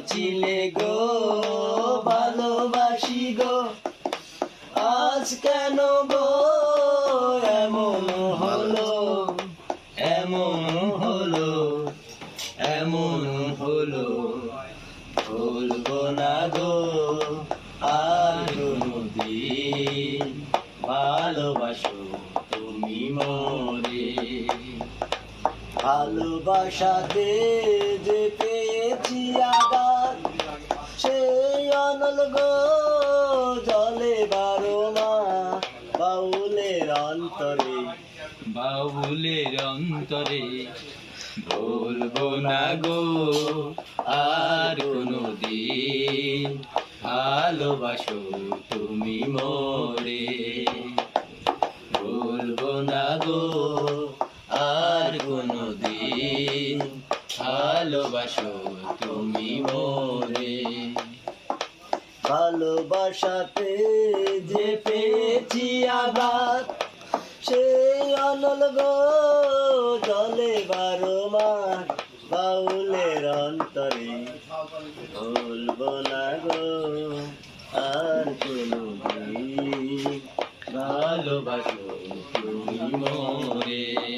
বলেছিলে গো, ভালোবাসি গো। আজ কেন গো, এমন হলো এমন হলো এমন হলো। বলব না গো, আর কোনদিন। ভালোবাসো তুমি মোরে ভালোবাসাতে যে পেয়েছি আঘাত সেই অনল গো জলে বারো মা। বাউলের অন্তরে। বাউলের অন্তরে বলব না গো, আর কোনদিন ভালোবাসো তুমি মোরে। বলব না গো ভালোবাসো তুমি মোরে। ভালোবাসাতে যে পেয়েছি আঘাত, সেই অনল গো জলে বারো মাস বাউলের অন্তরে। বলব না গো, আর কোনো ভালোবাসো তুমি মোরে।